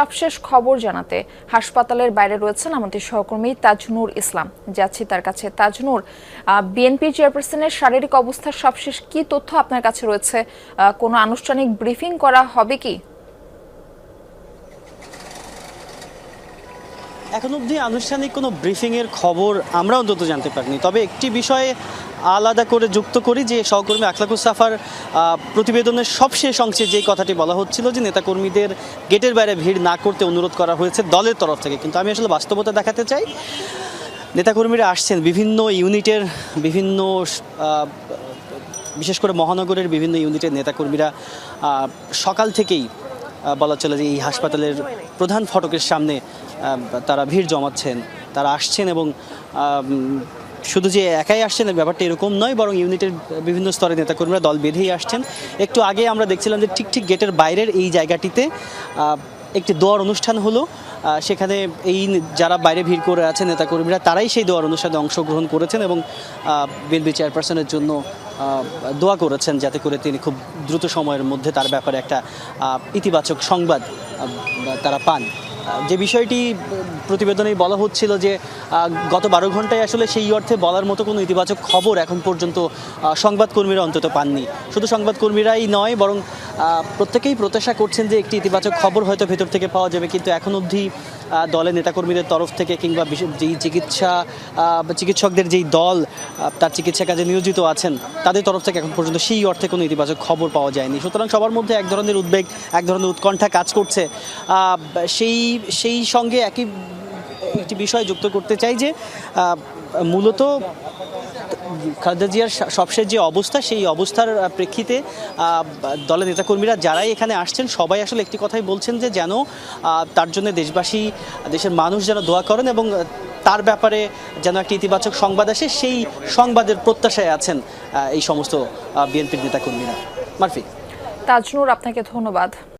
সবশেষ খবর জানাতে হাসপাতালের বাইরে রয়েছেন আমাদের সহকর্মী তাজনুর ইসলাম। যাচ্ছি তার কাছে। তাজনুর বিএনপি চেয়ারপারসনের শারীরিক অবস্থার সবশেষ কি তথ্য আপনার কাছে রয়েছে? কোনো আনুষ্ঠানিক ব্রিফিং করা হবে কি? এখন অবধি আনুষ্ঠানিক কোনো ব্রিফিংয়ের খবর আমরা অন্তত জানতে পারিনি। তবে একটি বিষয়ে আলাদা করে যুক্ত করি যে সহকর্মী আখলাকুস সাফার প্রতিবেদনের সবশেষ অংশে যেই কথাটি বলা হচ্ছিল যে নেতাকর্মীদের গেটের বাইরে ভিড় না করতে অনুরোধ করা হয়েছে দলের তরফ থেকে। কিন্তু আমি আসলে বাস্তবতা দেখাতে চাই, নেতাকর্মীরা আসছেন বিভিন্ন ইউনিটের বিভিন্ন বিশেষ করে মহানগরের বিভিন্ন ইউনিটের নেতাকর্মীরা সকাল থেকেই বলা চলে যে এই হাসপাতালের প্রধান ফটকের সামনে তারা ভিড় জমাচ্ছেন, তারা আসছেন এবং শুধু যে একাই আসছেন ব্যাপারটা এরকম নয়, বরং ইউনিটের বিভিন্ন স্তরের নেতাকর্মীরা দল বেঁধেই আসছেন। একটু আগে আমরা দেখছিলাম যে ঠিক ঠিক গেটের বাইরের এই জায়গাটিতে একটি দোয়ার অনুষ্ঠান হলো। সেখানে এই যারা বাইরে ভিড় করে আছেন নেতাকর্মীরা, তারাই সেই দোয়ার অনুষ্ঠানে অংশগ্রহণ করেছেন এবং বিএনপি চেয়ারপারসনের জন্য দোয়া করেছেন যাতে করে তিনি খুব দ্রুত সময়ের মধ্যে তার ব্যাপারে একটা ইতিবাচক সংবাদ তারা পান। যে বিষয়টি প্রতিবেদনে বলা হচ্ছিল যে গত বারো ঘন্টায় আসলে সেই অর্থে বলার মতো কোনো ইতিবাচক খবর এখন পর্যন্ত সংবাদকর্মীরা অন্তত পাননি। শুধু সংবাদকর্মীরাই নয়, বরং প্রত্যেকেই প্রত্যাশা করছেন যে একটি ইতিবাচক খবর হয়তো ভেতর থেকে পাওয়া যাবে, কিন্তু এখন অবধি দলের নেতাকর্মীদের তরফ থেকে কিংবা যেই চিকিৎসা চিকিৎসকদের যেই দল তার চিকিৎসা কাজে নিয়োজিত আছেন, তাদের তরফ থেকে এখন পর্যন্ত সেই অর্থে কোনো ইতিবাচক খবর পাওয়া যায়নি। সুতরাং সবার মধ্যে এক ধরনের উদ্বেগ, এক ধরনের উৎকণ্ঠা কাজ করছে। সেই সেই সঙ্গে একই একটি বিষয় যুক্ত করতে চাই যে মূলত খালেদা জিয়ার সবশেষ যে অবস্থা, সেই অবস্থার প্রেক্ষিতে দলের নেতাকর্মীরা যারাই এখানে আসছেন, সবাই আসলে একটি কথাই বলছেন যে যেন তার জন্য দেশবাসী, দেশের মানুষ যেন দোয়া করেন এবং তার ব্যাপারে যেন একটি ইতিবাচক সংবাদ আসে, সেই সংবাদের প্রত্যাশায় আছেন এই সমস্ত বিএনপির নেতাকর্মীরা। মারফি তাজনুর, আপনাকে ধন্যবাদ।